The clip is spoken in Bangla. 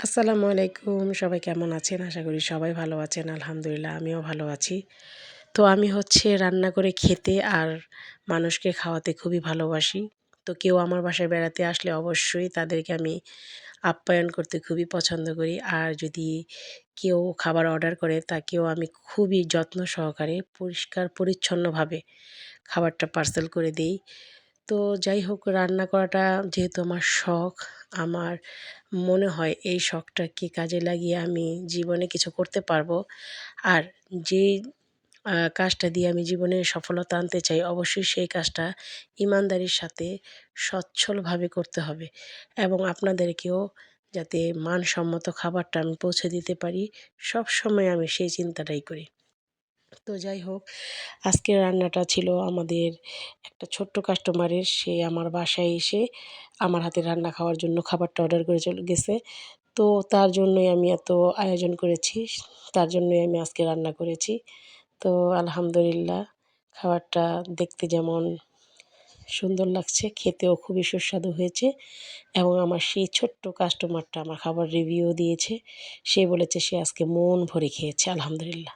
আসসালামু আলাইকুম, সবাই কেমন আছেন? আশা করি সবাই ভালো আছেন, আলহামদুলিল্লাহ, আমিও ভালো আছি। তো আমি হচ্ছে রান্না করে খেতে আর মানুষকে খাওয়াতে খুবই ভালোবাসি। তো কেউ আমার বাসায় বেড়াতে আসলে অবশ্যই তাদেরকে আমি আপ্যায়ন করতে খুবই পছন্দ করি। আর যদি কেউ খাবার অর্ডার করে, তাকেও আমি খুবই যত্ন সহকারে পরিষ্কার পরিচ্ছন্নভাবে খাবারটা পার্সেল করে দিই। তো যাই হোক, রান্না করাটা যেহেতু আমার শখ, আমার মনে হয় এই শখটাকে কাজে লাগিয়ে আমি জীবনে কিছু করতে পারব। আর যেই কাজটা দিয়ে আমি জীবনে সফলতা আনতে চাই, অবশ্যই সেই কাজটা ইমানদারির সাথে সচ্ছলভাবে করতে হবে এবং আপনাদেরকেও যাতে মানসম্মত খাবারটা আমি পৌঁছে দিতে পারি সব সময় আমি সেই চিন্তাটাই করি। তো যাই হোক, আজকের রান্নাটা ছিল আমাদের একটা ছোট্ট কাস্টমারের সে আমার বাসায় এসে আমার হাতে রান্না খাওয়ার জন্য খাবারটা অর্ডার করে চলে গেছে। তো তার জন্যই আমি এত আয়োজন করেছি, তার জন্যই আমি আজকে রান্না করেছি। তো আলহামদুলিল্লাহ, খাবারটা দেখতে যেমন সুন্দর লাগছে, খেতেও খুবই সুস্বাদু হয়েছে এবং আমার সেই ছোট্ট কাস্টমারটা আমার খাবার রিভিউ দিয়েছে। সে বলেছে সে আজকে মন ভরে খেয়েছে, আলহামদুলিল্লাহ।